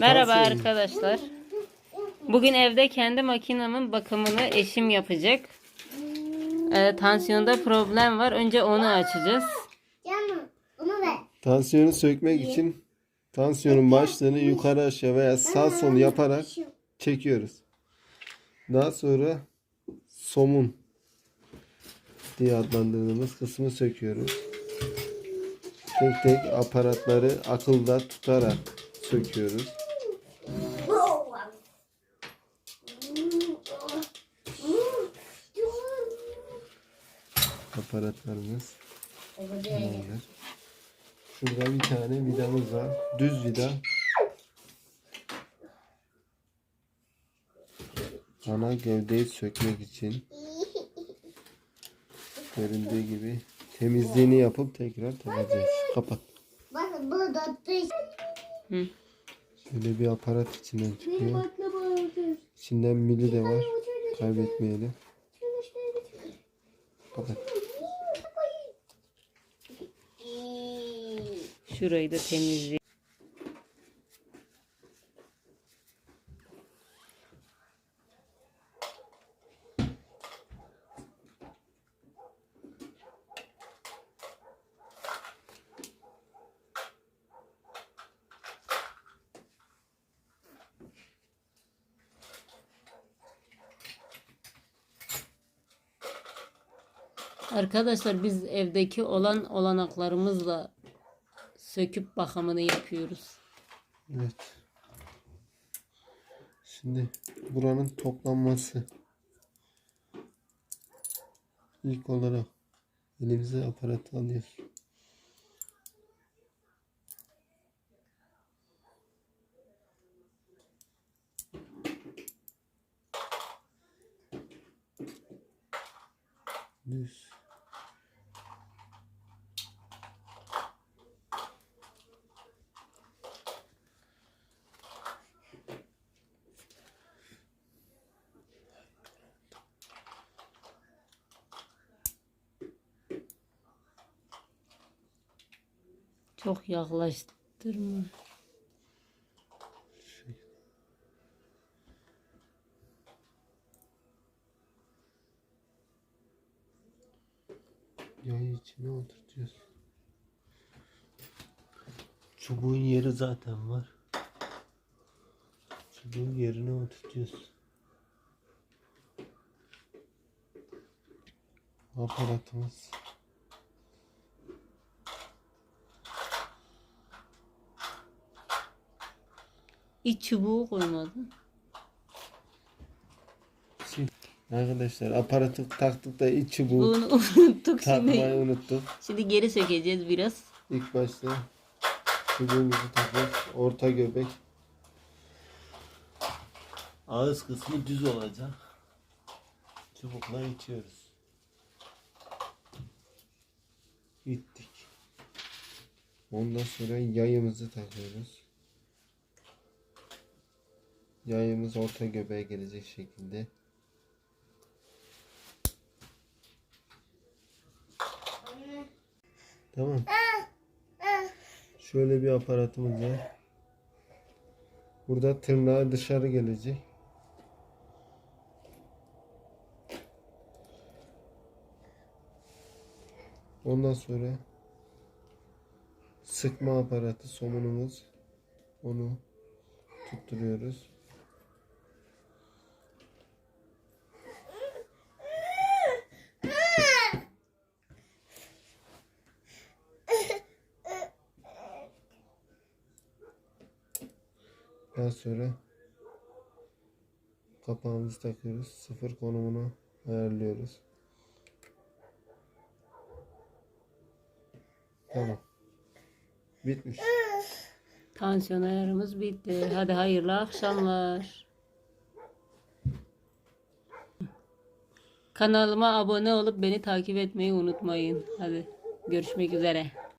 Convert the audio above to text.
Merhaba arkadaşlar. Bugün evde kendi makinemin bakımını eşim yapacak. Ee, tansiyonda problem var. Önce onu açacağız. Canım onu ver. Tansiyonu sökmek için tansiyonun başlığını yukarı aşağı veya sağ sol yaparak çekiyoruz. Daha sonra somun diye adlandırdığımız kısmı söküyoruz. Tek tek aparatları akılda tutarak söküyoruz. Aparatlarımız bunlar. Şurada bir tane vidamız var. Düz vida. Ana gövdeyi sökmek için göründüğü gibi temizliğini yapıp tekrar takacağız. Kapat. Bak bu da dış. Hı. Şöyle bir aparat içinden çıkıyor. İçinden mili de var. Kaybetmeyelim. Kapat. Şurayı da temizleyelim. Arkadaşlar biz evdeki olan olanaklarımızla söküp bakımını yapıyoruz. Evet. Şimdi buranın toplanması. İlk olarak elimize aparatı alıyoruz. Düz. Çok yaklaştırma. Yayı içine oturtuyoruz. Çubuğun yeri zaten var. Çubuğun yerine oturtuyoruz. Aparatımız. İç çubuğu koymadın. Şimdi arkadaşlar aparatı taktık da iç çubuğu Bunu unuttuk şimdi. takmayı unuttuk. Şimdi geri sökeceğiz biraz. İlk başta çubuğumuzu takıyoruz. Orta göbek. Ağız kısmı düz olacak. Çubukla içiyoruz. İttik. Ondan sonra yayımızı takıyoruz. Yayımız orta göbeğe gelecek şekilde. Tamam. Şöyle bir aparatımız var. Burada tırnağı dışarı gelecek. Ondan sonra sıkma aparatı somunumuz. Onu tutturuyoruz. Daha sonra kapağımızı takıyoruz. Sıfır konumunu ayarlıyoruz. Tamam. Bitmiş. Tansiyon ayarımız bitti. Hadi hayırlı akşamlar. Kanalıma abone olup beni takip etmeyi unutmayın. Hadi görüşmek üzere.